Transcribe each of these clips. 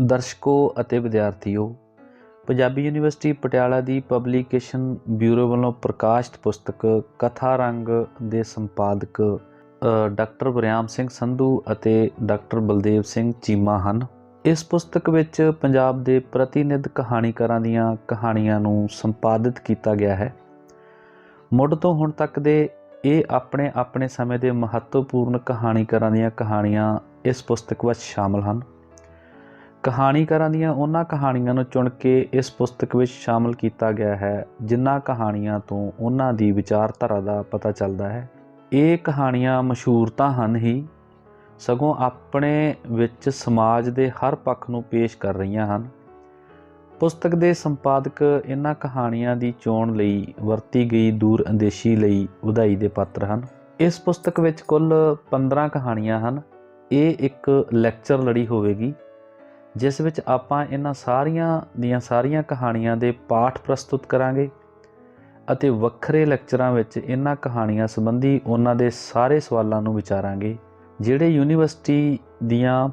ਦਰਸ਼ਕੋ ਅਤੇ ਵਿਦਿਆਰਥੀਓ, ਪੰਜਾਬੀ ਯੂਨੀਵਰਸਿਟੀ ਪਟਿਆਲਾ ਦੀ ਪਬਲੀਕੇਸ਼ਨ ਬਿਊਰੋ ਵੱਲੋਂ ਪ੍ਰਕਾਸ਼ਿਤ ਪੁਸਤਕ ਕਥਾ ਰੰਗ ਦੇ ਸੰਪਾਦਕ ਡਾਕਟਰ ਬਰਿਆਮ ਸਿੰਘ ਸੰਧੂ ਅਤੇ ਡਾਕਟਰ ਬਲਦੇਵ ਸਿੰਘ ਚੀਮਾ ਹਨ। ਇਸ ਪੁਸਤਕ ਵਿੱਚ ਪੰਜਾਬ ਦੇ ਪ੍ਰਤੀਨਿਧ ਕਹਾਣੀਕਾਰਾਂ ਦੀਆਂ ਕਹਾਣੀਆਂ ਨੂੰ ਸੰਪਾਦਿਤ ਕੀਤਾ ਗਿਆ ਹੈ। ਮੁੱਢ ਤੋਂ ਹੁਣ ਤੱਕ ਦੇ ਇਹ ਆਪਣੇ ਆਪਣੇ ਸਮੇਂ ਦੇ ਮਹੱਤਵਪੂਰਨ ਕਹਾਣੀਕਾਰਾਂ ਦੀਆਂ ਕਹਾਣੀਆਂ ਇਸ ਪੁਸਤਕ ਵਿੱਚ ਸ਼ਾਮਲ ਹਨ। ਕਹਾਣੀਕਾਰਾਂ ਦੀਆਂ ਉਹਨਾਂ ਕਹਾਣੀਆਂ ਨੂੰ ਚੁਣ ਕੇ ਇਸ ਪੁਸਤਕ ਵਿੱਚ ਸ਼ਾਮਲ ਕੀਤਾ ਗਿਆ ਹੈ ਜਿਨ੍ਹਾਂ ਕਹਾਣੀਆਂ ਤੋਂ ਉਹਨਾਂ ਦੀ ਵਿਚਾਰਧਾਰਾ ਦਾ ਪਤਾ ਚੱਲਦਾ ਹੈ। ਇਹ ਕਹਾਣੀਆਂ ਮਸ਼ਹੂਰ ਤਾਂ ਹਨ ਹੀ, ਸਗੋਂ ਆਪਣੇ ਵਿੱਚ ਸਮਾਜ ਦੇ ਹਰ ਪੱਖ ਨੂੰ ਪੇਸ਼ ਕਰ ਰਹੀਆਂ ਹਨ। ਪੁਸਤਕ ਦੇ ਸੰਪਾਦਕ ਇਹਨਾਂ ਕਹਾਣੀਆਂ ਦੀ ਚੋਣ ਲਈ ਵਰਤੀ ਗਈ ਦੂਰ ਅੰਦੇਸ਼ੀ ਲਈ ਵਧਾਈ ਦੇ ਪਾਤਰ ਹਨ। ਇਸ ਪੁਸਤਕ ਵਿੱਚ ਕੁੱਲ 15 ਕਹਾਣੀਆਂ ਹਨ। ਇਹ ਇੱਕ ਲੈਕਚਰ ਲੜੀ ਹੋਵੇਗੀ। ਜਿਸ ਵਿੱਚ ਆਪਾਂ ਇਹਨਾਂ ਸਾਰੀਆਂ ਦੀਆਂ ਸਾਰੀਆਂ ਕਹਾਣੀਆਂ ਦੇ ਪਾਠ ਪ੍ਰਸਤੁਤ ਕਰਾਂਗੇ ਅਤੇ ਵੱਖਰੇ ਲੈਕਚਰਾਂ ਵਿੱਚ ਇਹਨਾਂ ਕਹਾਣੀਆਂ ਸੰਬੰਧੀ ਉਹਨਾਂ ਦੇ ਸਾਰੇ ਸਵਾਲਾਂ ਨੂੰ ਵਿਚਾਰਾਂਗੇ, ਜਿਹੜੇ ਯੂਨੀਵਰਸਿਟੀ ਦੀਆਂ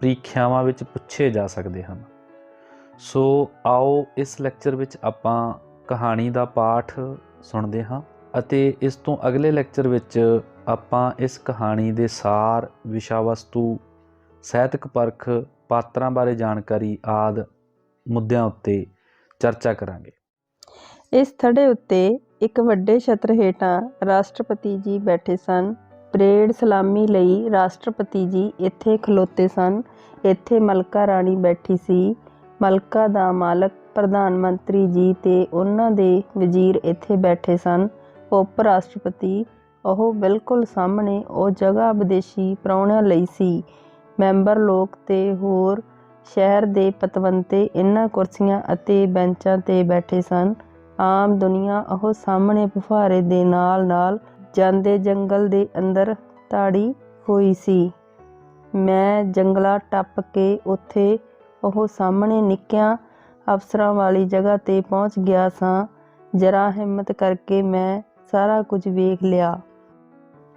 ਪ੍ਰੀਖਿਆਵਾਂ ਵਿੱਚ ਪੁੱਛੇ ਜਾ ਸਕਦੇ ਹਨ। ਸੋ ਆਓ ਇਸ ਲੈਕਚਰ ਵਿੱਚ ਆਪਾਂ ਕਹਾਣੀ ਦਾ ਪਾਠ ਸੁਣਦੇ ਹਾਂ ਅਤੇ ਇਸ ਤੋਂ ਅਗਲੇ ਲੈਕਚਰ ਵਿੱਚ ਆਪਾਂ ਇਸ ਕਹਾਣੀ ਦੇ ਸਾਰ ਵਿਸ਼ਾ ਵਸਤੂ ਸਾਹਿਤਕ ਪਰਖ ਪਾਤਰਾਂ ਬਾਰੇ ਜਾਣਕਾਰੀ ਆਦ ਮੁੱਦਿਆਂ ਉੱਤੇ ਚਰਚਾ ਕਰਾਂਗੇ। ਇਸ ਥੜੇ ਉੱਤੇ ਇੱਕ ਵੱਡੇ ਛਤਰ ਹੇਠਾਂ ਰਾਸ਼ਟਰਪਤੀ ਜੀ ਬੈਠੇ ਸਨ। ਪਰੇਡ ਸਲਾਮੀ ਲਈ ਰਾਸ਼ਟਰਪਤੀ ਜੀ ਇੱਥੇ ਖਲੋਤੇ ਸਨ। ਇੱਥੇ ਮਲਕਾ ਰਾਣੀ ਬੈਠੀ ਸੀ। ਮਲਕਾ ਦਾ ਮਾਲਕ ਪ੍ਰਧਾਨ ਮੰਤਰੀ ਜੀ ਤੇ ਉਹਨਾਂ ਦੇ ਵਜ਼ੀਰ ਇੱਥੇ ਬੈਠੇ ਸਨ। ਉਪ ਰਾਸ਼ਟਰਪਤੀ ਉਹ ਬਿਲਕੁਲ ਸਾਹਮਣੇ ਉਹ ਜਗ੍ਹਾ ਵਿਦੇਸ਼ੀ ਪ੍ਰਾਹੁਣਿਆਂ ਲਈ ਸੀ। ਮੈਂਬਰ ਲੋਕ ਤੇ ਹੋਰ ਸ਼ਹਿਰ ਦੇ ਪਤਵੰਤੇ ਇਹਨਾਂ ਕੁਰਸੀਆਂ ਅਤੇ ਬੈਂਚਾਂ ਤੇ ਬੈਠੇ ਸਨ। ਆਮ ਦੁਨੀਆ ਉਹ ਸਾਹਮਣੇ ਫੁਹਾਰੇ ਦੇ ਨਾਲ ਨਾਲ ਜਾਂਦੇ ਜੰਗਲ ਦੇ ਅੰਦਰ ਤਾੜੀ ਹੋਈ ਸੀ। ਮੈਂ ਜੰਗਲਾ ਟੱਪ ਕੇ ਉੱਥੇ ਉਹ ਸਾਹਮਣੇ ਨਿੱਕਿਆਂ ਅਫਸਰਾਂ ਵਾਲੀ ਜਗ੍ਹਾ ਤੇ ਪਹੁੰਚ ਗਿਆ ਸਾਂ। ਜਰਾ ਹਿੰਮਤ ਕਰਕੇ ਮੈਂ ਸਾਰਾ ਕੁਝ ਵੇਖ ਲਿਆ।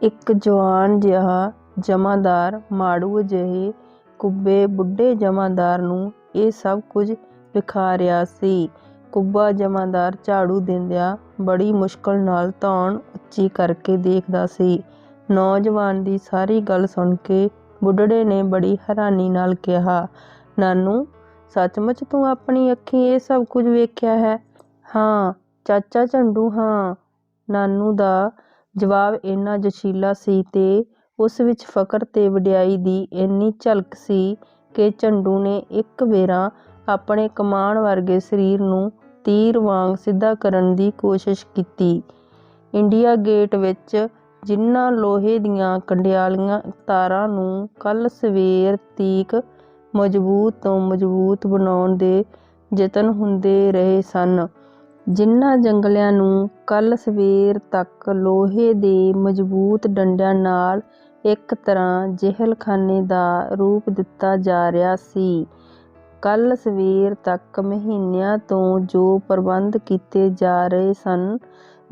ਇੱਕ ਜਵਾਨ ਜਿਹਾ ਜਮਾਂਦਾਰ ਮਾੜੂ ਜਿਹੇ ਕੁੱਬੇ ਬੁੱਢੇ ਜਮਾਂਦਾਰ ਨੂੰ ਇਹ ਸਭ ਕੁਝ ਵਿਖਾ ਰਿਹਾ ਸੀ। ਕੁੱਬਾ ਜਮਾਦਾਰ ਝਾੜੂ ਦਿੰਦਿਆਂ ਬੜੀ ਮੁਸ਼ਕਲ ਨਾਲ ਧੌਣ ਉੱਚੀ ਕਰਕੇ ਦੇਖਦਾ ਸੀ। ਨੌਜਵਾਨ ਦੀ ਸਾਰੀ ਗੱਲ ਸੁਣ ਕੇ ਬੁੱਢੜੇ ਨੇ ਬੜੀ ਹੈਰਾਨੀ ਨਾਲ ਕਿਹਾ, ਨਾਨੂ, ਸੱਚਮੁੱਚ ਤੂੰ ਆਪਣੀ ਅੱਖੀਂ ਇਹ ਸਭ ਕੁਝ ਵੇਖਿਆ ਹੈ? ਹਾਂ, ਚਾਚਾ ਝੰਡੂ, ਹਾਂ। ਨਾਨੂ ਦਾ ਜਵਾਬ ਇੰਨਾ ਜਸ਼ੀਲਾ ਸੀ ਤੇ ਉਸ ਵਿੱਚ ਫਕਰ ਤੇ ਵਡਿਆਈ ਦੀ ਇੰਨੀ ਝਲਕ ਸੀ ਕਿ ਝੰਡੂ ਨੇ ਇੱਕ ਵੇਰਾ ਆਪਣੇ ਕਮਾਨ ਵਰਗੇ ਸਰੀਰ ਨੂੰ ਤੀਰ ਵਾਂਗ ਸਿੱਧਾ ਕਰਨ ਦੀ ਕੋਸ਼ਿਸ਼ ਕੀਤੀ। ਇੰਡੀਆ ਗੇਟ ਵਿੱਚ ਜਿਨ੍ਹਾਂ ਲੋਹੇ ਦੀਆਂ ਕੰਡਿਆਲੀਆਂ ਤਾਰਾਂ ਨੂੰ ਕੱਲ੍ਹ ਸਵੇਰ ਤੀਕ ਮਜ਼ਬੂਤ ਤੋਂ ਮਜ਼ਬੂਤ ਬਣਾਉਣ ਦੇ ਯਤਨ ਹੁੰਦੇ ਰਹੇ ਸਨ ਜਿਨ੍ਹਾਂ ਜੰਗਲਿਆਂ ਨੂੰ ਕੱਲ੍ਹ ਸਵੇਰ ਤੱਕ ਲੋਹੇ ਦੇ ਮਜ਼ਬੂਤ ਡੰਡਿਆਂ ਨਾਲ ਇੱਕ ਤਰ੍ਹਾਂ ਜਹਿਲਖਾਨੇ ਦਾ ਰੂਪ ਦਿੱਤਾ ਜਾ ਰਿਹਾ ਸੀ। ਕੱਲ੍ਹ ਸਵੇਰ ਤੱਕ ਮਹੀਨਿਆਂ ਤੋਂ ਜੋ ਪ੍ਰਬੰਧ ਕੀਤੇ ਜਾ ਰਹੇ ਸਨ,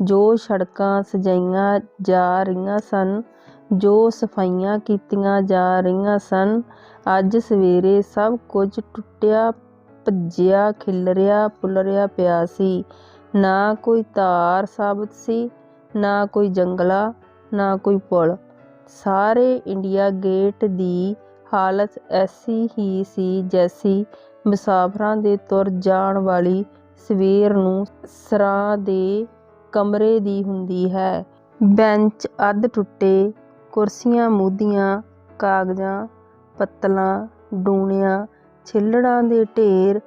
ਜੋ ਸੜਕਾਂ ਸਜਾਈਆਂ ਜਾ ਰਹੀਆਂ ਸਨ, ਜੋ ਸਫਾਈਆਂ ਕੀਤੀਆਂ ਜਾ ਰਹੀਆਂ ਸਨ, ਅੱਜ ਸਵੇਰੇ ਸਭ ਕੁਝ ਟੁੱਟਿਆ, ਭੱਜਿਆ, ਖਿਲਰਿਆ, ਪੁਲਰਿਆ ਪਿਆ ਸੀ। ਨਾ ਕੋਈ ਤਾਰ ਸਾਬਤ ਸੀ, ਨਾ ਕੋਈ ਜੰਗਲਾ, ਨਾ ਕੋਈ ਪੁਲ। ਸਾਰੇ ਇੰਡੀਆ ਗੇਟ ਦੀ ਹਾਲਤ ਐਸੀ ਹੀ ਸੀ ਜੈਸੀ ਮੁਸਾਫਰਾਂ ਦੇ ਤੁਰ ਜਾਣ ਵਾਲੀ ਸਵੇਰ ਨੂੰ ਸਰਾਂ ਦੇ ਕਮਰੇ ਦੀ ਹੁੰਦੀ ਹੈ। ਬੈਂਚ ਅੱਧ ਟੁੱਟੇ, ਕੁਰਸੀਆਂ ਮੂਧੀਆਂ, ਕਾਗਜ਼ਾਂ, ਪੱਤਲਾਂ ਡੂਣਿਆਂ ਛਿੱਲੜਾਂ ਦੇ ਢੇਰ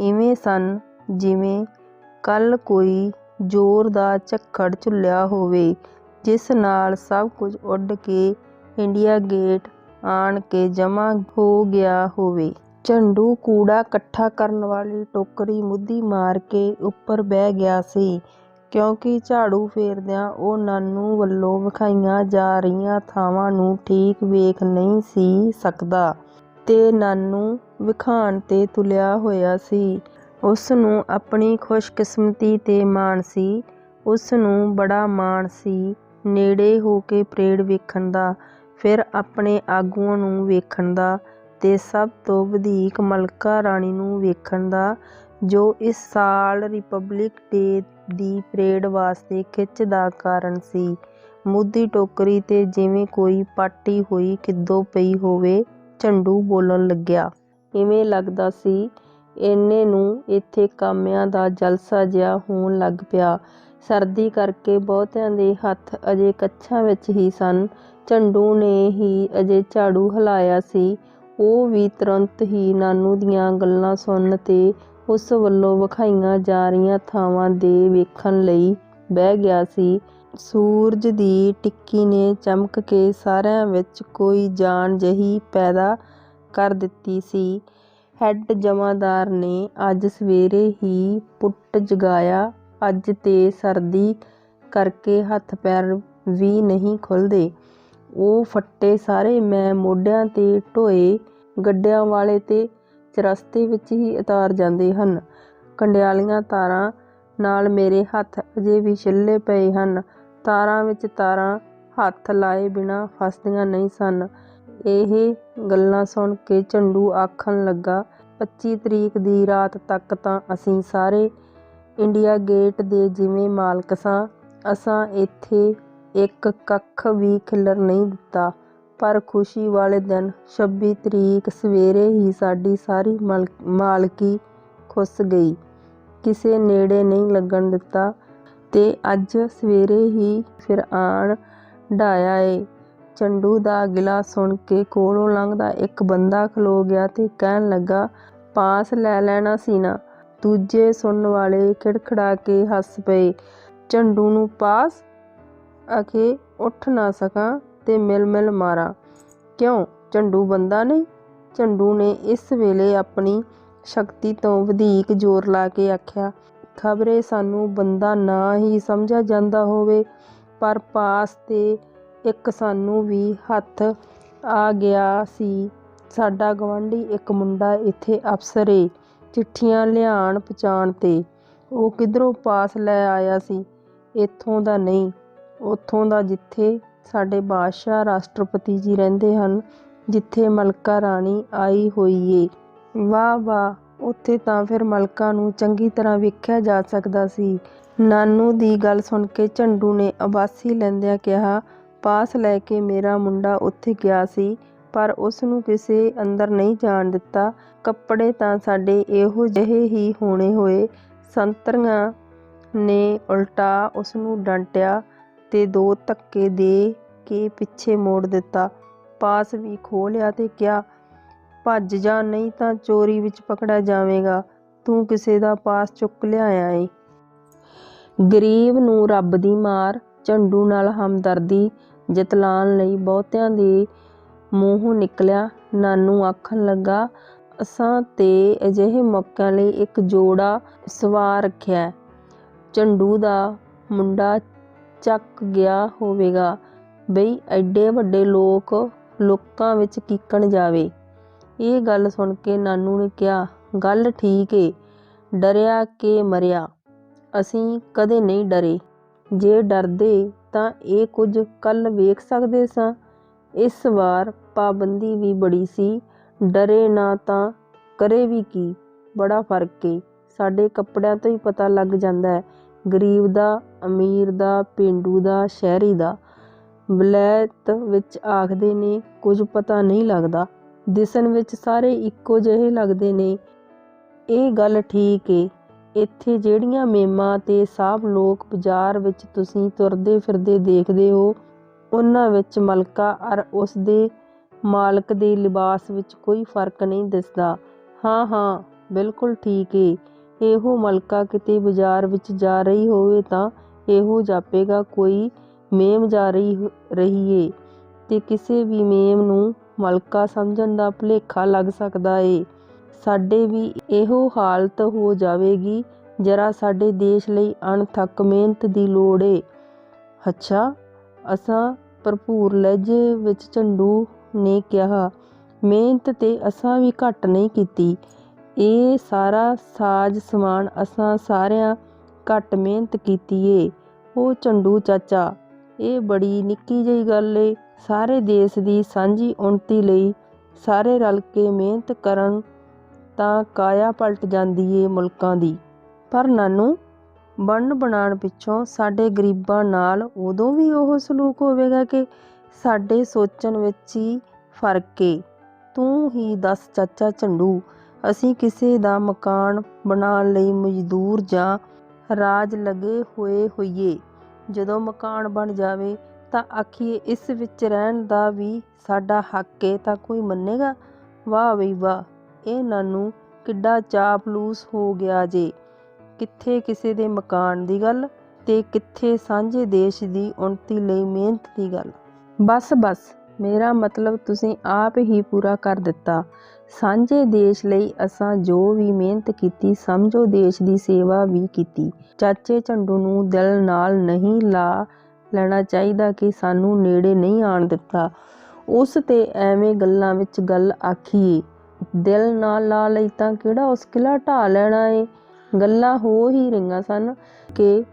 ਇਵੇਂ ਸਨ ਜਿਵੇਂ ਕੱਲ੍ਹ ਕੋਈ ਜ਼ੋਰ ਦਾ ਝੱਖੜ ਝੁੱਲਿਆ ਹੋਵੇ, ਜਿਸ ਨਾਲ ਸਭ ਕੁਝ ਉੱਡ ਕੇ ਇੰਡੀਆ ਗੇਟ ਆਣ ਕੇ ਜਮ੍ਹਾਂ ਹੋ ਗਿਆ ਹੋਵੇ। ਝੰਡੂ ਕੂੜਾ ਇਕੱਠਾ ਕਰਨ ਵਾਲੀ ਟੋਕਰੀ ਮੁੱਧੀ ਮਾਰ ਕੇ ਉੱਪਰ ਬਹਿ ਗਿਆ ਸੀ, ਕਿਉਂਕਿ ਝਾੜੂ ਫੇਰਦਿਆਂ ਉਹ ਨਾਨੂ ਵੱਲੋਂ ਵਿਖਾਈਆਂ ਜਾ ਰਹੀਆਂ ਥਾਵਾਂ ਨੂੰ ਠੀਕ ਵੇਖ ਨਹੀਂ ਸੀ ਸਕਦਾ ਤੇ ਨਾਨੂ ਵਿਖਾਣ ਤੇ ਤੁਲਿਆ ਹੋਇਆ ਸੀ। ਉਸ ਨੂੰ ਆਪਣੀ ਖੁਸ਼ਕਿਸਮਤੀ ਤੇ ਮਾਣ ਸੀ ਉਸ ਨੂੰ ਬੜਾ ਮਾਣ ਸੀ ਨੇੜੇ ਹੋ ਕੇ ਪਰੇਡ ਵੇਖਣ ਦਾ, ਫਿਰ ਆਪਣੇ ਆਗੂਆਂ ਨੂੰ ਵੇਖਣ ਦਾ ਤੇ ਸਭ ਤੋਂ ਵਧੇਰੇ ਮਲਕਾ ਰਾਣੀ ਨੂੰ ਵੇਖਣ ਦਾ, ਜੋ ਇਸ ਸਾਲ ਰਿਪਬਲਿਕ ਡੇ ਦੀ ਪਰੇਡ ਵਾਸਤੇ ਖਿੱਚ ਦਾ ਕਾਰਨ ਸੀ। ਮੂਧੀ ਟੋਕਰੀ ਤੇ ਜਿਵੇਂ ਕੋਈ ਪਾਟੀ ਹੋਈ ਕਿੱਦੋਂ ਪਈ ਹੋਵੇ। ਝੰਡੂ ਬੋਲਣ ਲੱਗਿਆ। ਇਵੇਂ ਲੱਗਦਾ ਸੀ ਏਨੇ ਨੂੰ ਇੱਥੇ ਕਾਮਿਆਂ ਦਾ ਜਲਸਾ ਜਿਹਾ ਹੋਣ ਲੱਗ ਪਿਆ। ਸਰਦੀ ਕਰਕੇ ਬਹੁਤਿਆਂ ਦੇ ਹੱਥ ਅਜੇ ਕੱਛਾਂ ਵਿੱਚ ਹੀ ਸਨ। ਝੰਡੂ ਨੇ ਹੀ ਅਜੇ ਝਾੜੂ ਹਿਲਾਇਆ ਸੀ। ਉਹ ਵੀ ਤੁਰੰਤ ਹੀ ਨਾਨੂ ਦੀਆਂ ਗੱਲਾਂ ਸੁਣਨ ਤੇ ਉਸ ਵੱਲੋਂ ਵਿਖਾਈਆਂ ਜਾ ਰਹੀਆਂ ਥਾਵਾਂ ਦੇ ਵੇਖਣ ਲਈ ਬਹਿ ਗਿਆ ਸੀ। ਸੂਰਜ ਦੀ ਟਿੱਕੀ ਨੇ ਚਮਕ ਕੇ ਸਾਰਿਆਂ ਵਿੱਚ ਕੋਈ ਜਾਨ ਜਿਹੀ ਪੈਦਾ ਕਰ ਦਿੱਤੀ ਸੀ। ਹੈੱਡ ਜਮਾਂਦਾਰ ਨੇ ਅੱਜ ਸਵੇਰੇ ਹੀ ਪੁੱਟ ਜਗਾਇਆ। ਅੱਜ ਤੇ ਸਰਦੀ ਕਰਕੇ ਹੱਥ ਪੈਰ ਵੀ ਨਹੀਂ ਖੁੱਲ੍ਹਦੇ। ਉਹ ਫੱਟੇ ਸਾਰੇ ਮੈਂ ਮੋਢਿਆਂ ਤੇ ਢੋਏ, ਗੱਡਿਆਂ ਵਾਲੇ ਤੇ ਚਰਸਤੇ ਵਿੱਚ ਹੀ ਉਤਾਰ ਜਾਂਦੇ ਹਨ। ਕੰਡਿਆਲੀਆਂ ਤਾਰਾਂ ਨਾਲ ਮੇਰੇ ਹੱਥ ਅਜੇ ਵੀ ਛਿੱਲੇ ਪਏ ਹਨ। ਤਾਰਾਂ ਵਿੱਚ ਤਾਰਾਂ ਹੱਥ ਲਾਏ ਬਿਨਾਂ ਫਸਦੀਆਂ ਨਹੀਂ ਸਨ। ਇਹ ਗੱਲਾਂ ਸੁਣ ਕੇ ਝੰਡੂ ਆਖਣ ਲੱਗਾ, ਪੱਚੀ ਤਰੀਕ ਦੀ ਰਾਤ ਤੱਕ ਤਾਂ ਅਸੀਂ ਸਾਰੇ ਇੰਡੀਆ ਗੇਟ ਦੇ ਜਿਵੇਂ ਮਾਲਕ ਸਾਂ। ਅਸਾਂ ਇੱਥੇ ਇੱਕ ਕੱਖ ਵੀ ਖਿਲਰ ਨਹੀਂ ਦਿੱਤਾ। ਪਰ ਖੁਸ਼ੀ ਵਾਲੇ ਦਿਨ, ਛੱਬੀ ਤਰੀਕ ਸਵੇਰੇ ਹੀ ਸਾਡੀ ਸਾਰੀ ਮਾਲਕੀ ਖੁੱਸ ਗਈ। ਕਿਸੇ ਨੇੜੇ ਨਹੀਂ ਲੱਗਣ ਦਿੱਤਾ ਤੇ ਅੱਜ ਸਵੇਰੇ ਹੀ ਫਿਰ ਆਣ ਢਾਹਿਆ ਏ। ਝੰਡੂ ਦਾ ਗਿਲਾ ਸੁਣ ਕੇ ਕੋਲੋਂ ਲੰਘਦਾ ਇੱਕ ਬੰਦਾ ਖਲੋ ਗਿਆ ਤੇ ਕਹਿਣ ਲੱਗਾ, ਪਾਸ ਲੈ ਲੈਣਾ ਸੀ ਨਾ। ਦੂਜੇ ਸੁਣਨ ਵਾਲੇ ਖਿੜਖਿੜਾ ਕੇ ਹੱਸ ਪਏ। ਝੰਡੂ ਨੂੰ ਪਾਸ? ਅਖੇ ਉੱਠ ਨਾ ਸਕਾਂ ਤੇ ਮਿਲ ਮਿਲ ਮਾਰਾਂ। ਕਿਉਂ ਝੰਡੂ ਬੰਦਾ ਨਹੀਂ? ਝੰਡੂ ਨੇ ਇਸ ਵੇਲੇ ਆਪਣੀ ਸ਼ਕਤੀ ਤੋਂ ਵਧੇਰੇ ਜ਼ੋਰ ਲਾ ਕੇ ਆਖਿਆ, ਖ਼ਬਰੇ ਸਾਨੂੰ ਬੰਦਾ ਨਾ ਹੀ ਸਮਝਿਆ ਜਾਂਦਾ ਹੋਵੇ। ਪਰ ਪਾਸ ਤੇ ਇੱਕ ਸਾਨੂੰ ਵੀ ਹੱਥ ਆ ਗਿਆ ਸੀ। ਸਾਡਾ ਗੁਆਂਢੀ ਇੱਕ ਮੁੰਡਾ ਇੱਥੇ ਅਫ਼ਸਰ ਏ ਚਿੱਠੀਆਂ ਲਿਆਣ ਪਹੁੰਚਾਣ ਤੇ। ਉਹ ਕਿੱਧਰੋਂ ਪਾਸ ਲੈ ਆਇਆ ਸੀ। ਇੱਥੋਂ ਦਾ ਨਹੀਂ, ਉੱਥੋਂ ਦਾ ਜਿੱਥੇ ਸਾਡੇ ਬਾਦਸ਼ਾਹ ਰਾਸ਼ਟਰਪਤੀ ਜੀ ਰਹਿੰਦੇ ਹਨ। ਜਿੱਥੇ ਮਲਕਾ ਰਾਣੀ ਆਈ ਹੋਈ ਏ। ਵਾਹ ਵਾਹ, ਉੱਥੇ ਤਾਂ ਫਿਰ ਮਲਕਾ ਨੂੰ ਚੰਗੀ ਤਰ੍ਹਾਂ ਵੇਖਿਆ ਜਾ ਸਕਦਾ ਸੀ। ਨਾਨੂ ਦੀ ਗੱਲ ਸੁਣ ਕੇ ਝੰਡੂ ਨੇ ਉਬਾਸੀ ਲੈਂਦਿਆਂ ਕਿਹਾ ਪਾਸ ਲੈ ਕੇ ਮੇਰਾ ਮੁੰਡਾ ਉੱਥੇ ਗਿਆ ਸੀ, ਪਰ ਉਸਨੂੰ ਕਿਸੇ ਅੰਦਰ ਨਹੀਂ ਜਾਣ ਦਿੱਤਾ। ਕੱਪੜੇ ਤਾਂ ਸਾਡੇ ਇਹੋ ਜਿਹੇ ਹੀ ਹੋਣੇ ਹੋਏ। ਸੰਤਰੀਆਂ ਨੇ ਉਲਟਾ ਉਸਨੂੰ ਡਾਂਟਿਆ ਤੇ ਦੋ ਧੱਕੇ ਦੇ ਕੇ ਪਿੱਛੇ ਮੋੜ ਦਿੱਤਾ। ਪਾਸ ਵੀ ਖੋਹ ਲਿਆ ਤੇ ਕਿਹਾ, ਭੱਜ ਜਾ, ਨਹੀਂ ਤਾਂ ਚੋਰੀ ਵਿੱਚ ਪਕੜਿਆ ਜਾਵੇਂਗਾ। ਤੂੰ ਕਿਸੇ ਦਾ ਪਾਸ ਚੁੱਕ ਲਿਆਇਆ ਏਂ। ਗਰੀਬ ਨੂੰ ਰੱਬ ਦੀ ਮਾਰ। ਝੰਡੂ ਨਾਲ ਹਮਦਰਦੀ ਜਤਲਾਣ ਲਈ ਬਹੁਤਿਆਂ ਦੇ ਮੂੰਹੋਂ ਨਿਕਲਿਆ। ਨਾਨੂ ਆਖਣ ਲੱਗਾ, ਅਸਾਂ ਤੇ ਅਜਿਹੇ ਮੌਕਿਆਂ ਲਈ ਇੱਕ ਜੋੜਾ ਸਵਾ ਰੱਖਿਐ। ਝੰਡੂ ਦਾ ਮੁੰਡਾ ਚੱਕ ਗਿਆ ਹੋਵੇਗਾ ਬਈ, ਐਡੇ ਵੱਡੇ ਲੋਕ ਲੋਕਾਂ ਵਿੱਚ ਕੀਕਣ ਜਾਵੇ। ਇਹ ਗੱਲ ਸੁਣ ਕੇ ਨਾਨੂ ਨੇ ਕਿਹਾ, ਗੱਲ ਠੀਕ ਏ ਡਰਿਆ ਕਿ ਮਰਿਆ। ਅਸੀਂ ਕਦੇ ਨਹੀਂ ਡਰੇ। ਜੇ ਡਰਦੇ ਤਾਂ ਇਹ ਕੁਝ ਕੱਲ੍ਹ ਵੇਖ ਸਕਦੇ ਸਾਂ। ਇਸ ਵਾਰ ਪਾਬੰਦੀ ਵੀ ਬੜੀ ਸੀ। ਡਰੇ ਨਾ ਤਾਂ ਕਰੇ ਵੀ ਕੀ। ਬੜਾ ਫ਼ਰਕ ਏ। ਸਾਡੇ ਕੱਪੜਿਆਂ ਤੋਂ ਹੀ ਪਤਾ ਲੱਗ ਜਾਂਦੈ ਗਰੀਬ ਦਾ, ਅਮੀਰ ਦਾ, ਪੇਂਡੂ ਦਾ, ਸ਼ਹਿਰੀ ਦਾ। ਵਲੈਤ ਵਿੱਚ ਆਖਦੇ ਨੇ ਕੁਝ ਪਤਾ ਨਹੀਂ ਲੱਗਦਾ। ਦਿਸਣ ਵਿੱਚ ਸਾਰੇ ਇੱਕੋ ਜਿਹੇ ਲੱਗਦੇ ਨੇ। ਇਹ ਗੱਲ ਠੀਕ ਏ। ਇੱਥੇ ਜਿਹੜੀਆਂ ਮੇਮਾਂ ਤੇ ਸਾਹਬ ਲੋਕ ਬਾਜ਼ਾਰ ਵਿੱਚ ਤੁਸੀਂ ਤੁਰਦੇ ਫਿਰਦੇ ਦੇਖਦੇ ਹੋ, ਉਹਨਾਂ ਵਿੱਚ ਮਲਕਾ ਅਰ ਉਸਦੇ ਮਾਲਕ ਦੇ ਲਿਬਾਸ ਵਿੱਚ ਕੋਈ ਫ਼ਰਕ ਨਹੀਂ ਦਿਸਦਾ। ਹਾਂ ਹਾਂ, ਬਿਲਕੁਲ ਠੀਕ ਏ। ਇਹੋ ਮਲਕਾ ਕਿਤੇ ਬਾਜ਼ਾਰ ਵਿੱਚ ਜਾ ਰਹੀ ਹੋਵੇ ਤਾਂ ਇਹੋ ਜਾਪੇਗਾ, ਕੋਈ ਮੇਮ ਜਾ ਰਹੀ ਏ ਤੇ ਕਿਸੇ ਵੀ ਮੇਮ ਨੂੰ ਮਲਕਾ ਸਮਝਣ ਦਾ ਭੁਲੇਖਾ ਲੱਗ ਸਕਦਾ ਏ। ਸਾਡੇ ਵੀ ਇਹੋ ਹਾਲਤ ਹੋ ਜਾਵੇਗੀ ਜ਼ਰਾ ਸਾਡੇ ਦੇਸ਼ ਲਈ ਅਣਥੱਕ ਮਿਹਨਤ ਦੀ ਲੋੜ ਏ। ਅੱਛਾ, ਅਸਾਂ ਭਰਪੂਰ ਲਹਿਜੇ ਵਿੱਚ ਝੰਡੂ ਨੇ ਕਿਹਾ, ਮਿਹਨਤ ਤੇ ਅਸਾਂ ਵੀ ਘੱਟ ਨਹੀਂ ਕੀਤੀ। ਇਹ ਸਾਰਾ ਸਾਜ਼ ਸਮਾਨ ਅਸਾਂ ਸਾਰਿਆਂ ਘੱਟ ਮਿਹਨਤ ਕੀਤੀ ਏ। ਉਹ ਝੰਡੂ ਚਾਚਾ, ਇਹ ਬੜੀ ਨਿੱਕੀ ਜਿਹੀ ਗੱਲ ਏ। ਸਾਰੇ ਦੇਸ਼ ਦੀ ਸਾਂਝੀ ਉੱਨਤੀ ਲਈ ਸਾਰੇ ਰਲ ਕੇ ਮਿਹਨਤ ਕਰਨ ਤਾਂ ਕਾਇਆ ਪਲਟ ਜਾਂਦੀ ਏ ਮੁਲਕਾਂ ਦੀ। ਪਰ ਨਾਨੂ ਬਣਨ ਬਣਾਉਣ ਪਿੱਛੋਂ ਸਾਡੇ ਗਰੀਬਾਂ ਨਾਲ ਉਦੋਂ ਵੀ ਉਹ ਸਲੂਕ ਹੋਵੇਗਾ ਕਿ ਸਾਡੇ ਸੋਚਣ ਵਿੱਚ ਹੀ ਫ਼ਰਕ ਏ। ਤੂੰ ਹੀ ਦੱਸ ਚਾਚਾ ਝੰਡੂ, ਅਸੀਂ ਕਿਸੇ ਦਾ ਮਕਾਨ ਬਣਾਉਣ ਲਈ ਮਜ਼ਦੂਰ ਜਾਂ ਰਾਜ ਲੱਗੇ ਹੋਏ ਹੋਈਏ। ਜਦੋਂ ਮਕਾਨ ਬਣ ਜਾਵੇ ਤਾਂ ਆਖੀਏ ਇਸ ਵਿੱਚ ਰਹਿਣ ਦਾ ਵੀ ਸਾਡਾ ਹੱਕ ਏ ਤਾਂ ਕੋਈ ਮੰਨੇਗਾ? ਵਾਹ ਬਈ ਵਾਹ। ਇਹ ਨਾਨੂੰ ਕਿੱਡਾ ਚਾਪਲੂਸ ਹੋ ਗਿਆ ਜੇ। ਕਿੱਥੇ ਕਿਸੇ ਦੇ ਮਕਾਨ ਦੀ ਗੱਲ ਤੇ ਕਿੱਥੇ ਸਾਂਝੇ ਦੇਸ਼ ਦੀ ਉન્નਤੀ ਲਈ ਮਿਹਨਤ ਦੀ ਗੱਲ। ਬਸ ਬਸ, ਮੇਰਾ ਮਤਲਬ ਤੁਸੀਂ ਆਪ ਹੀ ਪੂਰਾ ਕਰ ਦਿੱਤਾ। ਸਾਂਝੇ ਦੇਸ਼ ਲਈ ਅਸਾਂ ਜੋ ਵੀ ਮਿਹਨਤ ਕੀਤੀ, ਸਮਝੋ ਦੇਸ਼ ਦੀ ਸੇਵਾ ਵੀ ਕੀਤੀ। ਚਾਚੇ ਝੰਡੂ ਨੂੰ ਦਿਲ ਨਾਲ ਨਹੀਂ ਲਾ ਲੈਣਾ ਚਾਹੀਦਾ ਕਿ ਸਾਨੂੰ ਨੇੜੇ ਨਹੀਂ ਆਣ ਦਿੱਤਾ। ਉਸ ਤੇ ਐਵੇਂ ਗੱਲਾਂ ਵਿੱਚ ਗੱਲ ਆਖੀਏ। ਦਿਲ ਨਾਲ ਲਾ ਲਈ ਤਾਂ ਕਿਹੜਾ ਉਸ ਕਿਲਾ ਢਾ ਲੈਣਾ ਏ। ਗੱਲਾਂ ਹੋ ਹੀ ਰਹੀਆਂ ਸਨ ਕਿ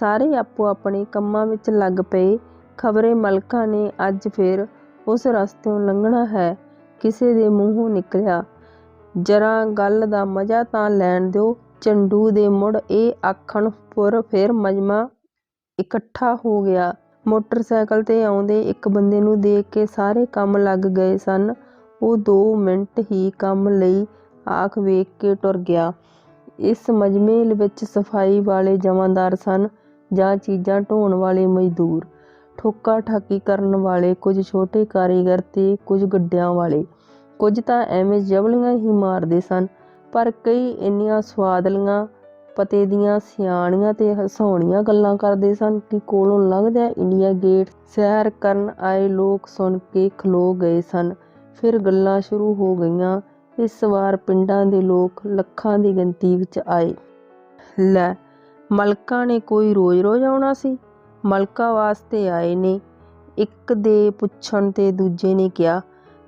ਸਾਰੇ ਆਪੋ ਆਪਣੇ ਕੰਮਾਂ ਵਿੱਚ ਲੱਗ ਪਏ। ਖਬਰੇ ਮਲਕਾਂ ਨੇ ਅੱਜ ਫਿਰ ਉਸ ਰਸਤਿਓਂ ਲੰਘਣਾ ਹੈ। ਕਿਸੇ ਦੇ ਮੂੰਹੋਂ ਨਿਕਲਿਆ। ਜਰਾ ਗੱਲ ਦਾ ਮਜ਼ਾ ਤਾਂ ਲੈਣ ਦਿਓ। ਚੰਡੂ ਦੇ ਮੁੜ ਇਹ ਆਖਣ ਪੁਰ ਫਿਰ ਮਜਮਾ ਇਕੱਠਾ ਹੋ ਗਿਆ। ਮੋਟਰਸਾਈਕਲ ਤੇ ਆਉਂਦੇ ਇੱਕ ਬੰਦੇ ਨੂੰ ਦੇਖ ਕੇ ਸਾਰੇ ਕੰਮ ਲੱਗ ਗਏ ਸਨ। ਉਹ ਦੋ ਮਿੰਟ ਹੀ ਕੰਮ ਲਈ ਆਖ ਵੇਖ ਕੇ ਟੁਰ ਗਿਆ। ਇਸ ਮਜਮੇ ਵਿੱਚ ਸਫ਼ਾਈ ਵਾਲੇ ਜਮਾਂਦਾਰ ਸਨ ਜਾਂ ਚੀਜ਼ਾਂ ਢੋਣ ਵਾਲੇ ਮਜ਼ਦੂਰ, ਠੋਕਾ ਠਾਕੀ ਕਰਨ ਵਾਲੇ, ਕੁਝ ਛੋਟੇ ਕਾਰੀਗਰ ਤੇ ਕੁਝ ਗੱਡਿਆਂ ਵਾਲੇ। ਕੁਝ ਤਾਂ ਐਵੇਂ ਜਬਲੀਆਂ ਹੀ ਮਾਰਦੇ ਸਨ, ਪਰ ਕਈ ਇੰਨੀਆਂ ਸਵਾਦਲੀਆਂ, ਪਤੇ ਦੀਆਂ ਸਿਆਣੀਆਂ ਤੇ ਹਸਾਉਣੀਆਂ ਗੱਲਾਂ ਕਰਦੇ ਸਨ ਕਿ ਕੋਲੋਂ ਲੰਘਦਿਆਂ ਇੰਡੀਆ ਗੇਟ ਸੈਰ ਕਰਨ ਆਏ ਲੋਕ ਸੁਣ ਕੇ ਖਲੋ ਗਏ ਸਨ। ਫਿਰ ਗੱਲਾਂ ਸ਼ੁਰੂ ਹੋ ਗਈਆਂ ਇਸ ਵਾਰ ਪਿੰਡਾਂ ਦੇ ਲੋਕ ਲੱਖਾਂ ਦੀ ਗਿਣਤੀ ਵਿੱਚ ਆਏ। ਲੈ, ਮਲਕਾਂ ਨੇ ਕੋਈ ਰੋਜ਼-ਰੋਜ਼ ਆਉਣਾ ਸੀ? ਮਲਕਾ ਵਾਸਤੇ ਆਏ ਨੇ। ਇੱਕ ਦੇ ਪੁੱਛਣ ਤੇ ਦੂਜੇ ਨੇ ਕਿਹਾ,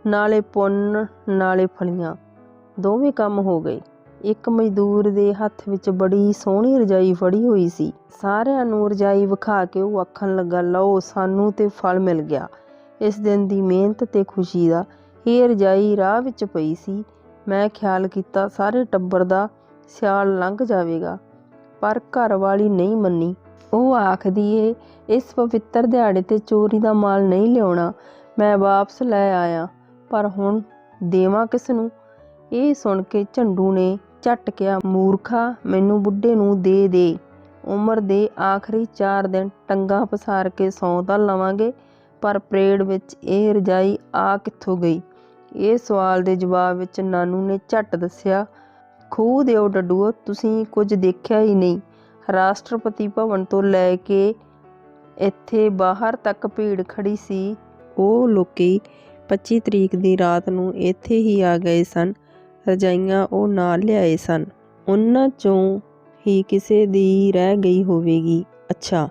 ਨਾਲੇ ਪੁੰਨ, ਨਾਲੇ ਫਲੀਆਂ। ਦੋਵੇਂ ਕੰਮ ਹੋ ਗਏ। ਇੱਕ ਮਜ਼ਦੂਰ ਦੇ ਹੱਥ ਵਿੱਚ ਬੜੀ ਸੋਹਣੀ ਰਜਾਈ ਫੜੀ ਹੋਈ ਸੀ। ਸਾਰਿਆਂ ਨੂੰ ਰਜਾਈ ਵਿਖਾ ਕੇ ਉਹ ਆਖਣ ਲੱਗਾ, ਲਓ, ਸਾਨੂੰ ਤੇ ਫਲ ਮਿਲ ਗਿਆ। ਇਸ ਦਿਨ ਦੀ ਮਿਹਨਤ ਤੇ ਖੁਸ਼ੀ ਦਾ ਇਹ ਰਜਾਈ ਰਾਹ ਵਿੱਚ ਪਈ ਸੀ। ਮੈਂ ਖਿਆਲ ਕੀਤਾ ਸਾਰੇ ਟੱਬਰ ਦਾ ਸਿਆਲ ਲੰਘ ਜਾਵੇਗਾ, ਪਰ ਘਰ ਵਾਲੀ ਨਹੀਂ ਮੰਨੀ। ਉਹ ਆਖਦੀ ਏ, ਇਸ ਪਵਿੱਤਰ ਦਿਹਾੜੇ ਤੇ ਚੋਰੀ ਦਾ ਮਾਲ ਨਹੀਂ ਲਿਆਉਣਾ, ਮੈਂ ਵਾਪਸ ਲੈ ਆਇਆ, ਪਰ ਹੁਣ ਦੇਵਾਂ ਕਿਸ ਨੂੰ? ਇਹ ਸੁਣ ਕੇ ਝੰਡੂ ਨੇ ਝਟ ਕਿਹਾ, ਮੂਰਖਾ, ਮੈਨੂੰ ਬੁੱਢੇ ਨੂੰ ਦੇ ਦੇ। ਉਮਰ ਦੇ ਆਖਰੀ 4 ਦਿਨ ਟੰਗਾ ਪਸਾਰ ਕੇ ਸੌਂ ਤਾਂ ਲਵਾਂਗੇ, ਪਰ ਪਰੇਡ ਵਿੱਚ ਇਹ ਰਜਾਈ ਆ ਕਿੱਥੋਂ ਗਈ? ਇਹ ਸਵਾਲ ਦੇ ਜਵਾਬ ਵਿੱਚ ਨਾਨੂ ਨੇ ਝੱਟ ਦੱਸਿਆ, ਖੂਹ ਦਿਓ ਡੱਡੂਓ, ਤੁਸੀਂ ਕੁਝ ਦੇਖਿਆ ਹੀ ਨਹੀਂ। ਰਾਸ਼ਟਰਪਤੀ ਭਵਨ ਤੋਂ ਲੈ ਕੇ ਇੱਥੇ ਬਾਹਰ ਤੱਕ ਭੀੜ ਖੜੀ ਸੀ। ਉਹ ਲੋਕੀ 25 ਤਰੀਕ ਦੀ ਰਾਤ ਨੂੰ ਇੱਥੇ ਹੀ ਆ ਗਏ ਸਨ। ਰਜਾਈਆਂ ਉਹ ਨਾਲ ਲਿਆਏ ਸਨ। ਉਹਨਾਂ ਚੋਂ ਹੀ ਕਿਸੇ ਦੀ ਰਹਿ ਗਈ ਹੋਵੇਗੀ। ਅੱਛਾ,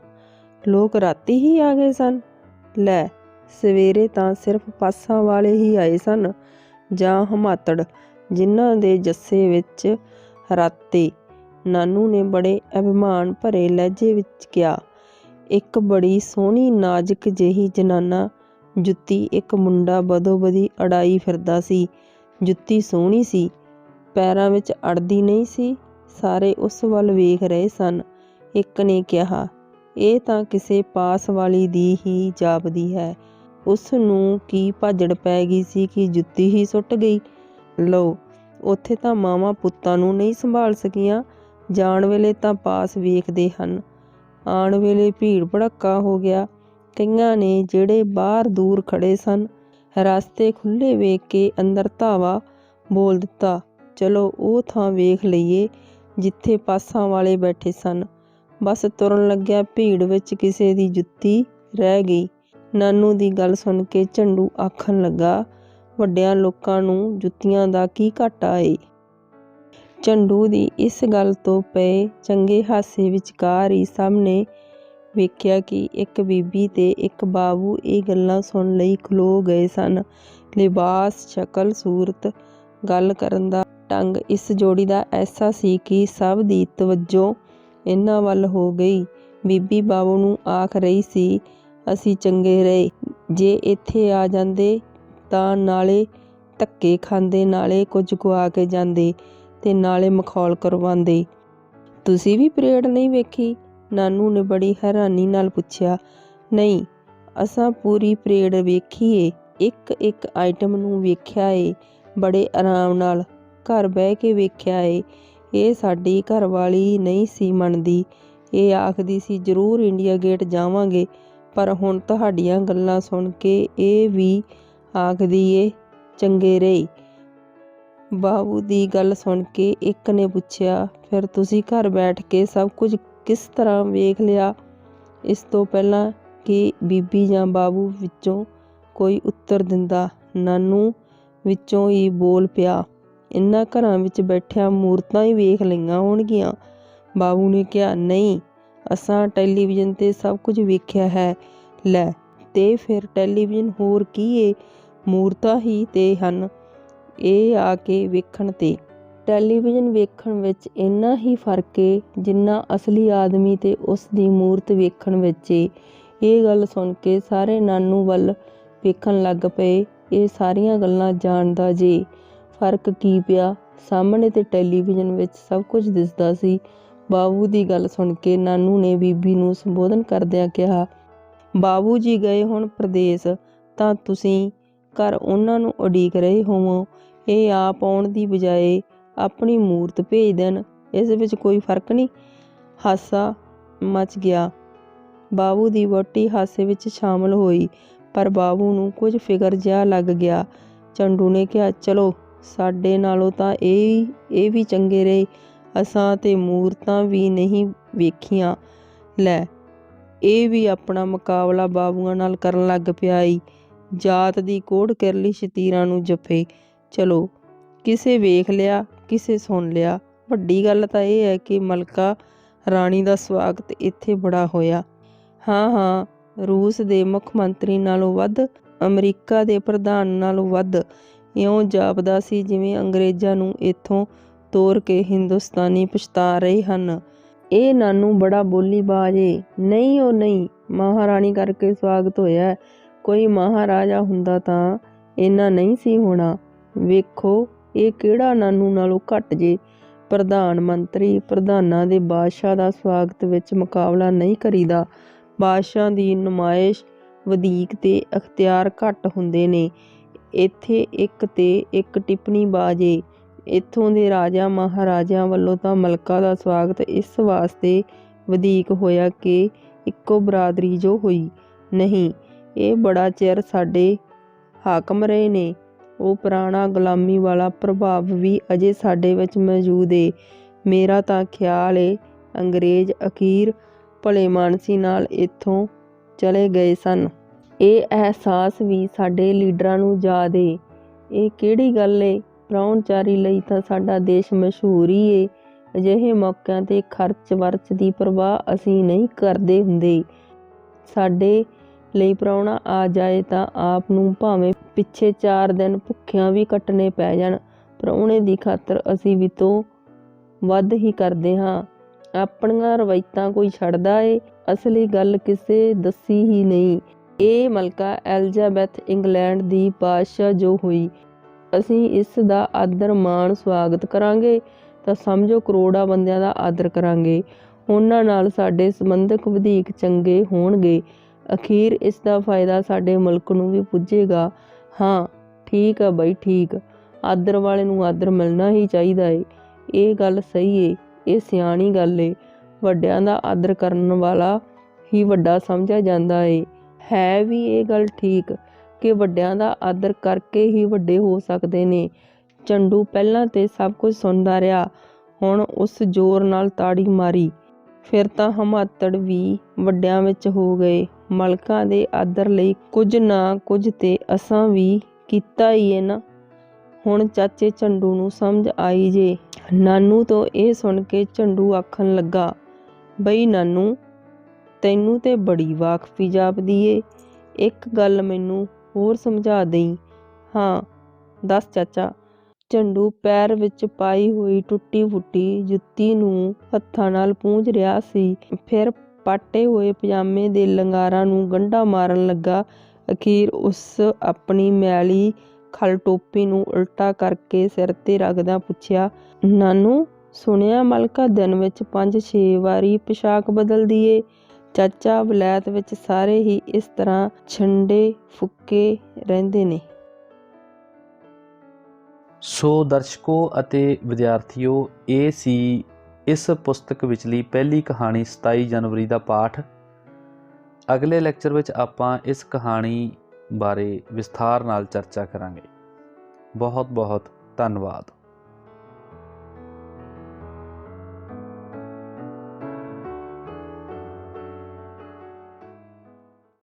ਲੋਕ ਰਾਤੀ ਹੀ ਆ ਗਏ ਸਨ? ਲੈ ਸਵੇਰੇ ਤਾਂ ਸਿਰਫ ਪਾਸਾਂ ਵਾਲੇ ਹੀ ਆਏ ਸਨ, ਜਾਂ ਹਮਾਤੜ, ਜਿਨ੍ਹਾਂ ਦੇ ਜੱਸੇ ਵਿੱਚ ਰਾਤੇ ਨਾਨੂ ਨੇ ਬੜੇ ਅਭਿਮਾਨ ਭਰੇ ਲਹਿਜੇ ਵਿੱਚ ਕਿਹਾ, ਇੱਕ ਬੜੀ ਸੋਹਣੀ ਨਾਜ਼ੁਕ ਜਿਹੀ ਜਨਾਨਾ, ਜੁੱਤੀ ਇੱਕ ਮੁੰਡਾ ਬਦੋਬਦੀ ਅੜਾਈ ਫਿਰਦਾ ਸੀ, ਜੁੱਤੀ ਸੋਹਣੀ ਸੀ, ਪੈਰਾਂ ਵਿੱਚ ਅੜਦੀ ਨਹੀਂ ਸੀ, ਸਾਰੇ ਉਸ ਵੱਲ ਵੇਖ ਰਹੇ ਸਨ, ਇੱਕ ਨੇ ਕਿਹਾ, ਇਹ ਤਾਂ ਕਿਸੇ ਪਾਸ ਵਾਲੀ ਦੀ ਹੀ ਜਾਪਦੀ ਹੈ ਉਸ ਨੂੰ ਕੀ ਭਾਜੜ ਪੈ ਗਈ ਸੀ ਕਿ ਜੁੱਤੀ ਹੀ ਸੁੱਟ ਗਈ? ਲਓ, ਉੱਥੇ ਤਾਂ ਮਾਵਾਂ ਪੁੱਤਾਂ ਨੂੰ ਨਹੀਂ ਸੰਭਾਲ ਸਕੀਆਂ। ਜਾਣ ਵੇਲੇ ਤਾਂ ਪਾਸ ਵੇਖਦੇ ਹਨ। ਆਉਣ ਵੇਲੇ ਭੀੜ ਭੜੱਕਾ ਹੋ ਗਿਆ। ਕਈਆਂ ਨੇ ਜਿਹੜੇ ਬਾਹਰ ਦੂਰ ਖੜੇ ਸਨ, ਰਸਤੇ ਖੁੱਲੇ ਵੇਖ ਕੇ ਅੰਦਰ ਧਾਵਾ ਬੋਲ ਦਿੱਤਾ, ਚਲੋ, ਉਹ ਥਾਂ ਵੇਖ ਲਈਏ ਜਿੱਥੇ ਪਾਸਾਂ ਵਾਲੇ ਬੈਠੇ ਸਨ। ਬਸ ਤੁਰਨ ਲੱਗਿਆ। ਭੀੜ ਵਿੱਚ ਕਿਸੇ ਦੀ ਜੁੱਤੀ ਰਹਿ ਗਈ। ਨਾਨੂ ਦੀ ਗੱਲ ਸੁਣ ਕੇ ਝੰਡੂ ਆਖਣ ਲੱਗਾ, ਵੱਡਿਆਂ ਲੋਕਾਂ ਨੂੰ ਜੁੱਤੀਆਂ ਦਾ ਕੀ ਘਾਟਾ ਏ? ਝੰਡੂ ਦੀ ਇਸ ਗੱਲ ਤੋਂ ਪਏ ਚੰਗੇ ਹਾਸੇ ਵਿਚਕਾਰ ਹੀ ਸਭ ਵੇਖਿਆ ਕਿ ਇੱਕ ਬੀਬੀ ਤੇ ਇੱਕ ਬਾਬੂ ਇਹ ਗੱਲਾਂ ਸੁਣ ਲਈ ਖਲੋ ਗਏ ਸਨ। ਲਿਬਾਸ, ਸ਼ਕਲ, ਸੂਰਤ, ਗੱਲ ਕਰਨ ਦਾ ਢੰਗ ਇਸ ਜੋੜੀ ਦਾ ਐਸਾ ਸੀ ਕਿ ਸਭ ਦੀ ਤਵੱਜੋ ਇਹਨਾਂ ਵੱਲ ਹੋ ਗਈ। ਬੀਬੀ ਬਾਬੂ ਨੂੰ ਆਖ ਰਹੀ ਸੀ ਅਸੀਂ ਚੰਗੇ ਰਹੇ। ਜੇ ਇੱਥੇ ਆ ਜਾਂਦੇ ਤਾਂ ਨਾਲੇ ਧੱਕੇ ਖਾਂਦੇ, ਨਾਲੇ ਕੁਝ ਗਵਾ ਕੇ ਜਾਂਦੇ ਤੇ ਨਾਲੇ ਮਖੌਲ ਕਰਵਾਉਂਦੇ। ਤੁਸੀਂ ਵੀ ਪਰੇਡ ਨਹੀਂ ਵੇਖੀ? ਨਾਨੂ ਨੇ ਬੜੀ ਹੈਰਾਨੀ ਨਾਲ ਪੁੱਛਿਆ। ਨਹੀਂ, ਅਸਾਂ ਪੂਰੀ ਪਰੇਡ ਵੇਖੀਏ। ਇੱਕ ਇੱਕ ਆਈਟਮ ਨੂੰ ਵੇਖਿਆ ਏ, ਬੜੇ ਆਰਾਮ ਨਾਲ। ਘਰ ਬਹਿ ਕੇ ਵੇਖਿਆ ਏ, ਇਹ ਸਾਡੀ ਘਰਵਾਲੀ ਨਹੀਂ ਸੀ ਮੰਨਦੀ। ਇਹ ਆਖਦੀ ਸੀ, ਜ਼ਰੂਰ ਇੰਡੀਆ ਗੇਟ ਜਾਵਾਂਗੇ। ਪਰ ਹੁਣ ਤੁਹਾਡੀਆਂ ਗੱਲਾਂ ਸੁਣ ਕੇ ਇਹ ਵੀ ਆਖਦੀ ਏ, ਚੰਗੇ ਰਹੀ। ਬਾਬੂ ਦੀ ਗੱਲ ਸੁਣ ਕੇ ਇੱਕ ਨੇ ਪੁੱਛਿਆ, ਫਿਰ ਤੁਸੀਂ ਘਰ ਬੈਠ ਕੇ ਸਭ ਕੁਝ ਕਿਸ ਤਰ੍ਹਾਂ ਵੇਖ ਲਿਆ? ਇਸ ਤੋਂ ਪਹਿਲਾਂ ਕਿ ਬੀਬੀ ਜਾਂ ਬਾਬੂ ਵਿੱਚੋਂ ਕੋਈ ਉੱਤਰ ਦਿੰਦਾ, ਨਾਨੂ ਵਿੱਚੋਂ ਹੀ ਬੋਲ ਪਿਆ। ਇਨ੍ਹਾਂ ਘਰਾਂ ਵਿੱਚ ਬੈਠਿਆਂ ਮੂਰਤਾਂ ਹੀ ਵੇਖ ਲਈਆਂ ਹੋਣਗੀਆਂ। ਬਾਬੂ ਨੇ ਕਿਹਾ, ਨਹੀਂ ਅਸਾਂ ਟੈਲੀਵਿਜ਼ਨ ਤੇ ਸਭ ਕੁਝ ਵੇਖਿਆ ਹੈ। ਲੈ, ਤੇ ਫਿਰ ਟੈਲੀਵਿਜ਼ਨ ਹੋਰ ਕੀ ਏ? ਮੂਰਤਾਂ ਹੀ ਤੇ ਹਨ। ਇਹ ਆ ਕੇ ਵੇਖਣ ਤੇ। ਟੈਲੀਵਿਜ਼ਨ ਵੇਖਣ ਵਿੱਚ ਇੰਨਾ ਹੀ ਫ਼ਰਕ ਏ, ਜਿੰਨਾ ਅਸਲੀ ਆਦਮੀ ਤੇ ਉਸ ਦੀ ਮੂਰਤ ਵੇਖਣ ਵਿੱਚ ਏ। ਇਹ ਗੱਲ ਸੁਣ ਕੇ ਸਾਰੇ ਨਾਨੂ ਵੱਲ ਵੇਖਣ ਲੱਗ ਪਏ। ਇਹ ਸਾਰੀਆਂ ਗੱਲਾਂ ਜਾਣਦਾ ਜੇ। ਫ਼ਰਕ ਕੀ ਪਿਆ? ਸਾਹਮਣੇ ਤੇ ਟੈਲੀਵਿਜ਼ਨ ਵਿੱਚ ਸਭ ਕੁਝ ਦਿਸਦਾ ਸੀ। ਬਾਬੂ ਦੀ ਗੱਲ ਸੁਣ ਕੇ ਨਾਨੂ ਨੇ ਬੀਬੀ ਨੂੰ ਸੰਬੋਧਨ ਕਰਦਿਆਂ ਕਿਹਾ, ਬਾਬੂ ਜੀ ਗਏ ਹੁਣ ਪ੍ਰਦੇਸ਼, ਤਾਂ ਤੁਸੀਂ ਘਰ ਉਹਨਾਂ ਨੂੰ ਉਡੀਕ ਰਹੇ ਹੋਵੋ। ਇਹ ਆਪ ਆਉਣ ਦੀ ਬਜਾਏ ਆਪਣੀ ਮੂਰਤ ਭੇਜ ਦੇਣ। ਇਸ ਵਿੱਚ ਕੋਈ ਫ਼ਰਕ ਨਹੀਂ। ਹਾਸਾ ਮਚ ਗਿਆ। ਬਾਬੂ ਦੀ ਵੋਟੀ ਹਾਸੇ ਵਿੱਚ ਸ਼ਾਮਲ ਹੋਈ, ਪਰ ਬਾਬੂ ਨੂੰ ਕੁਝ ਫਿਕਰ ਜਿਹਾ ਲੱਗ ਗਿਆ। ਚੰਡੂ ਨੇ ਕਿਹਾ, ਚਲੋ, ਸਾਡੇ ਨਾਲੋਂ ਤਾਂ ਇਹ ਇਹ ਵੀ ਚੰਗੇ ਰਹੇ। ਅਸਾਂ ਤੇ ਮੂਰਤਾਂ ਵੀ ਨਹੀਂ ਵੇਖੀਆਂ। ਲੈ, ਇਹ ਵੀ ਆਪਣਾ ਮੁਕਾਬਲਾ ਬਾਬੂਆਂ ਨਾਲ ਕਰਨ ਲੱਗ ਪਿਆ ਈ। ਜਾਤ ਦੀ ਕੋੜ ਕਿਰਲੀ ਸ਼ਤੀਰਾਂ ਨੂੰ ਜੱਫੇ ਚਲੋ, ਕਿਸੇ ਵੇਖ ਲਿਆ, ਕਿਸੇ ਸੁਣ ਲਿਆ। ਵੱਡੀ ਗੱਲ ਤਾਂ ਇਹ ਹੈ ਕਿ ਮਲਕਾ ਰਾਣੀ ਦਾ ਸਵਾਗਤ ਇੱਥੇ ਬੜਾ ਹੋਇਆ। ਹਾਂ ਹਾਂ, ਰੂਸ ਦੇ ਮੁੱਖ ਮੰਤਰੀ ਨਾਲੋਂ ਵੱਧ, ਅਮਰੀਕਾ ਦੇ ਪ੍ਰਧਾਨ ਨਾਲੋਂ ਵੱਧ। ਇਉਂ ਜਾਪਦਾ ਸੀ ਜਿਵੇਂ ਅੰਗਰੇਜ਼ਾਂ ਨੂੰ ਇੱਥੋਂ ਤੋਰ ਕੇ ਹਿੰਦੁਸਤਾਨੀ ਪਛਤਾ ਰਹੇ ਹਨ। ਇਹ ਨਾਨੂ ਬੜਾ ਬੋਲੀ ਬਾਜ ਏ। ਨਹੀਂ ਉਹ ਨਹੀਂ, ਮਹਾਰਾਣੀ ਕਰਕੇ ਸਵਾਗਤ ਹੋਇਆ। ਕੋਈ ਮਹਾਰਾਜਾ ਹੁੰਦਾ ਤਾਂ ਇੰਨਾ ਨਹੀਂ ਸੀ ਹੋਣਾ। ਵੇਖੋ, ਇਹ ਕਿਹੜਾ ਨਾਨੂ ਨਾਲੋਂ ਘੱਟ ਜੇ। ਪ੍ਰਧਾਨ ਮੰਤਰੀ, ਪ੍ਰਧਾਨਾਂ ਦੇ ਬਾਦਸ਼ਾਹ ਦਾ ਸਵਾਗਤ ਵਿੱਚ ਮੁਕਾਬਲਾ ਨਹੀਂ ਕਰੀਦਾ। ਬਾਦਸ਼ਾਹ ਦੀ ਨੁਮਾਇਸ਼ ਵਧੀਕ ਤੇ ਅਖਤਿਆਰ ਘੱਟ ਹੁੰਦੇ ਨੇ। ਇੱਥੇ ਇੱਕ ਤੇ ਇੱਕ ਟਿੱਪਣੀ ਬਾਜੇ ਇੱਥੋਂ ਦੇ ਰਾਜਾ ਮਹਾਰਾਜਿਆਂ ਵੱਲੋਂ ਤਾਂ ਮਲਕਾ ਦਾ ਸਵਾਗਤ ਇਸ ਵਾਸਤੇ ਵਧੀਕ ਹੋਇਆ ਕਿ ਇੱਕੋ ਬਰਾਦਰੀ ਜੋ ਹੋਈ। ਨਹੀਂ, ਇਹ ਬੜਾ ਚਿਰ ਸਾਡੇ ਹਾਕਮ ਰਹੇ ਨੇ। ਉਹ ਪੁਰਾਣਾ ਗੁਲਾਮੀ ਵਾਲਾ ਪ੍ਰਭਾਵ ਵੀ ਅਜੇ ਸਾਡੇ ਵਿੱਚ ਮੌਜੂਦ ਏ। ਮੇਰਾ ਤਾਂ ਖਿਆਲ ਏ, ਅੰਗਰੇਜ਼ ਅਖੀਰ ਭਲੇ ਮਾਨਸੀ ਨਾਲ ਇੱਥੋਂ ਚਲੇ ਗਏ ਸਨ। ਇਹ ਅਹਿਸਾਸ ਵੀ ਸਾਡੇ ਲੀਡਰਾਂ ਨੂੰ ਯਾਦ ਏ। ਇਹ ਕਿਹੜੀ ਗੱਲ ਏ? ਪ੍ਰਾਹੁਣਚਾਰੀ ਲਈ ਤਾਂ ਸਾਡਾ ਦੇਸ਼ ਮਸ਼ਹੂਰ ਹੀ ਏ। ਅਜਿਹੇ ਮੌਕਿਆਂ ਤੇ ਖਰਚ ਵਰਚ ਦੀ ਪਰਵਾਹ ਅਸੀਂ ਨਹੀਂ ਕਰਦੇ ਹੁੰਦੇ। ਸਾਡੇ ਲਈ ਪ੍ਰਾਹੁਣਾ ਆ ਜਾਏ ਤਾਂ ਆਪ ਨੂੰ ਭਾਵੇਂ ਪਿੱਛੇ 4 ਦਿਨ ਭੁੱਖਿਆਂ ਵੀ ਕੱਟਣੇ ਪੈ ਜਾਣ। ਪ੍ਰਾਹੁਣੇ ਦੀ ਖਾਤਰ ਅਸੀਂ ਵੀ ਤੋਂ ਵੱਧ ਹੀ ਕਰਦੇ ਹਾਂ। ਆਪਣੀਆਂ ਰਵਾਇਤਾਂ ਕੋਈ ਛੱਡਦਾ ਏ, ਅਸਲੀ ਗੱਲ ਕਿਸੇ ਦੱਸੀ ਹੀ ਨਹੀਂ। ਇਹ ਮਲਕਾ ਐਲਜ਼ਾਬੈਥ ਇੰਗਲੈਂਡ ਦੀ ਬਾਦਸ਼ਾਹ ਜੋ ਹੋਈ। ਅਸੀਂ ਇਸ ਦਾ ਆਦਰ ਮਾਣ ਸਵਾਗਤ ਕਰਾਂਗੇ, ਤਾਂ ਸਮਝੋ ਕਰੋੜਾਂ ਬੰਦਿਆਂ ਦਾ ਆਦਰ ਕਰਾਂਗੇ। ਉਹਨਾਂ ਨਾਲ ਸਾਡੇ ਸੰਬੰਧਕ ਵਧੇਕ ਚੰਗੇ ਹੋਣਗੇ। ਅਖੀਰ ਇਸ ਦਾ ਫਾਇਦਾ ਸਾਡੇ ਮੁਲਕ ਨੂੰ ਵੀ ਪੁੱਜੇਗਾ। ਹਾਂ, ਠੀਕ ਆ ਬਈ, ਠੀਕ। ਆਦਰ ਵਾਲੇ ਨੂੰ ਆਦਰ ਮਿਲਣਾ ਹੀ ਚਾਹੀਦਾ ਏ। ਇਹ ਗੱਲ ਸਹੀ ਏ, ਇਹ ਸਿਆਣੀ ਗੱਲ ਏ। ਵੱਡਿਆਂ ਦਾ ਆਦਰ ਕਰਨ ਵਾਲਾ ਹੀ ਵੱਡਾ ਸਮਝਿਆ ਜਾਂਦਾ ਏ। ਹੈ ਵੀ ਇਹ ਗੱਲ ਠੀਕ। ਕਿ ਵੱਡਿਆਂ ਦਾ ਆਦਰ ਕਰਕੇ ਹੀ ਵੱਡੇ ਹੋ ਸਕਦੇ ਨੇ। ਚੰਡੂ ਪਹਿਲਾਂ ਤੇ ਸਭ ਕੁਝ ਸੁਣਦਾ ਰਿਹਾ। ਹੁਣ ਉਸ ਜ਼ੋਰ ਨਾਲ ਤਾੜੀ ਮਾਰੀ। ਫਿਰ ਤਾਂ ਹਮਾਤੜ ਵੀ ਵੱਡਿਆਂ ਵਿੱਚ ਹੋ ਗਏ। ਮਲਕਾਂ ਦੇ ਆਦਰ ਲਈ ਕੁਝ ਨਾ ਕੁਝ ਤੇ ਅਸਾਂ ਵੀ ਕੀਤਾ ਹੀ ਹੈ ਨਾ। ਹੁਣ ਚਾਚੇ ਝੰਡੂ ਨੂੰ ਸਮਝ ਆਈ ਜੇ। ਨਾਨੂ ਤੋਂ ਇਹ ਸੁਣ ਕੇ ਝੰਡੂ ਆਖਣ ਲੱਗਾ, ਬਈ ਨਾਨੂ, ਤੈਨੂੰ ਤੇ ਬੜੀ ਵਾਕਫੀ ਜਾਪਦੀ ਏ। ਇੱਕ ਗੱਲ ਮੈਨੂੰ ਹੋਰ ਸਮਝਾ ਦੇਈ। ਹਾਂ, ਦੱਸ ਚਾਚਾ। ਝੰਡੂ ਪੈਰ ਵਿੱਚ ਪਾਈ ਹੋਈ ਟੁੱਟੀ ਫੁੱਟੀ ਜੁੱਤੀ ਨੂੰ ਹੱਥਾਂ ਨਾਲ ਪੂੰਝ ਰਿਹਾ ਸੀ। ਫਿਰ ਪਾਟੇ ਹੋਏ ਪਜਾਮੇ ਦੇ ਲੰਗਾਰਾਂ ਨੂੰ ਗੰਢਾ ਮਾਰਨ ਲੱਗਾ। ਅਖੀਰ ਉਸ ਆਪਣੀ ਮੈਲੀ ਖਲ ਟੋਪੀ ਨੂੰ ਉਲਟਾ ਕਰਕੇ ਸਿਰ ਤੇ ਰੱਖਦਿਆਂ ਪੁੱਛਿਆ, ਨਾਨੂ, ਸੁਣਿਆ ਮਲਕਾ ਦਿਨ ਵਿੱਚ 5-6 ਵਾਰੀ ਪੋਸ਼ਾਕ ਬਦਲਦੀ ਏ ਚਾਚਾ ਵਲੈਤ ਵਿੱਚ ਸਾਰੇ ਹੀ ਇਸ ਤਰ੍ਹਾਂ ਛੰਡੇ ਫੁੱਕੇ ਰਹਿੰਦੇ ਨੇ। ਸੋ ਦਰਸ਼ਕੋ ਅਤੇ ਵਿਦਿਆਰਥੀਓ, ਇਹ ਸੀ ਇਸ ਪੁਸਤਕ ਵਿਚਲੀ ਪਹਿਲੀ ਕਹਾਣੀ 27 ਜਨਵਰੀ ਦਾ ਪਾਠ। ਅਗਲੇ ਲੈਕਚਰ ਵਿੱਚ ਆਪਾਂ ਇਸ ਕਹਾਣੀ ਬਾਰੇ ਵਿਸਥਾਰ ਨਾਲ ਚਰਚਾ ਕਰਾਂਗੇ। ਬਹੁਤ ਬਹੁਤ ਧੰਨਵਾਦ।